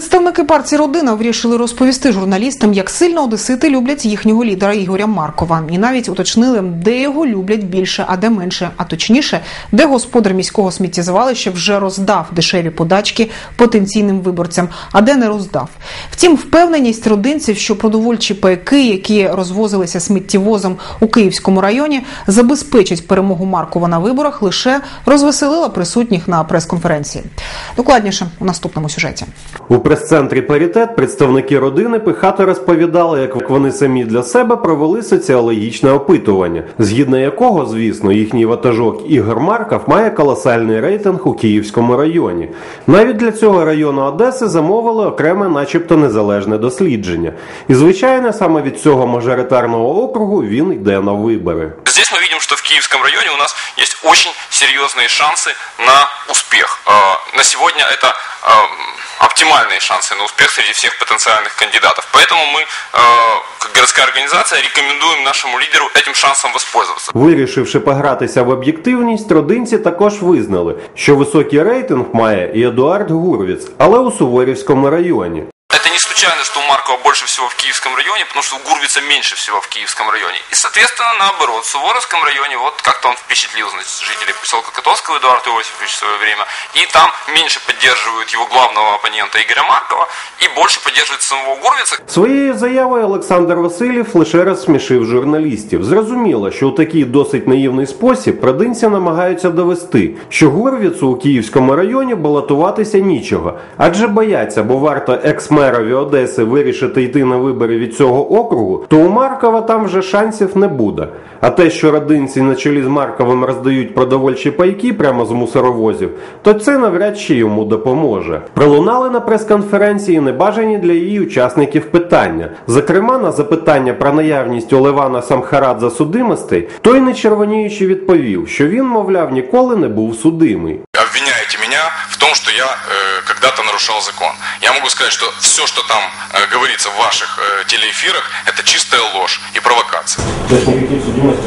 Представники партії Родина вирішили розповісти журналістам, як сильно одесити люблять їхнього лідера Ігоря Маркова, і навіть уточнили, де його люблять більше, а де менше, а точніше, де господар міського сміттєзвалища вже роздав дешеві подачки потенційним виборцям, а де не роздав. Втім, впевненість родинців, що продовольчі пайки, які розвозилися сміттєвозом у Київському районі, забезпечать перемогу Маркова на виборах, лише розвеселила присутніх на прес-конференції. Докладніше у наступному сюжеті. У прес-центрі Парітет представники родини Пихата розповідали, як вони самі для себе провели соціологічне опитування, згідно якого, звісно, їхній ватажок Ігор Марков має колосальний рейтинг у Київському районі. Навіть для цього району Одеси замовили окреме, начебто, незалежне дослідження. І звичайно, саме від цього мажоритарного округу він йде на вибори. Здесь мы видим, что в Киевском районе у нас есть очень серьезные шансы на успех. Э, На сегодня это э, оптимальные шансы на успех среди всех потенциальных кандидатов. Поэтому мы, э, как городская организация, рекомендуем нашему лидеру этим шансом воспользоваться. Вирішивши погратися в об'єктивність, родинці також визнали, що високий рейтинг має і Едуард Гурвіц, але у Суворівському районі. Случайно, что у Маркова больше всего в Киевском районе, потому что у Гурвица меньше всего в Киевском районе. И, соответственно, наоборот, в Суворовском районе вот как-то он впечатлил значит, жителей поселка Котовского Эдуарда Иосифовича в свое время. И там меньше поддерживают его главного оппонента Игоря Маркова и больше поддерживают самого Гурвица. Своєю заявою Олександр Васильєв лише розсмішив журналістів. Зрозуміло, що у такий досить наївний спосіб продинці намагаються довести, що Горвіцу у Київському районі балотуватися нічого, адже бояться, бо варто екс-мерові Одеси вирішити йти на вибори від цього округу, то у Маркова там вже шансів не буде. А те, що родинці на чолі з Марковим роздають продовольчі пайки прямо з мусоровозів, то це навряд чи йому допоможе. Пролунали на прес-конференції небажані для її учасників питання. Зокрема, на запитання про наявність у Левана Самхарадзе судимостей, той не червоніючи відповів, що він, мовляв, ніколи не був судимий. Меня в том, что я э, когда-то нарушал закон. Я могу сказать, что все, что там э, говорится в ваших э, телеэфирах, это чистая ложь и провокация.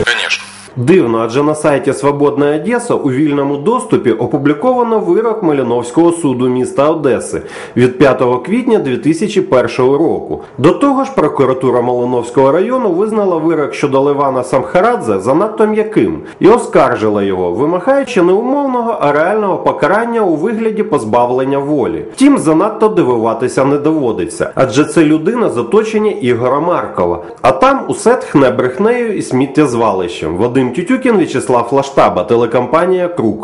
Конечно. Дивно, адже на сайті Свободна Одеса у вільному доступі опубліковано вирок Маліновського суду міста Одеси від 5 квітня 2001 року. До того ж, прокуратура Малиновського району визнала вирок щодо Левана Самхарадзе занадто м'яким і оскаржила його, вимагаючи не умовного, а реального покарання у вигляді позбавлення волі. Втім, занадто дивуватися не доводиться, адже це людина з оточення Ігора Маркова. А там усе тхне брехнею і сміттєзвалищем. Вадим Тютюкін, В'ячеслав Лаштаба, телекомпанія Круг.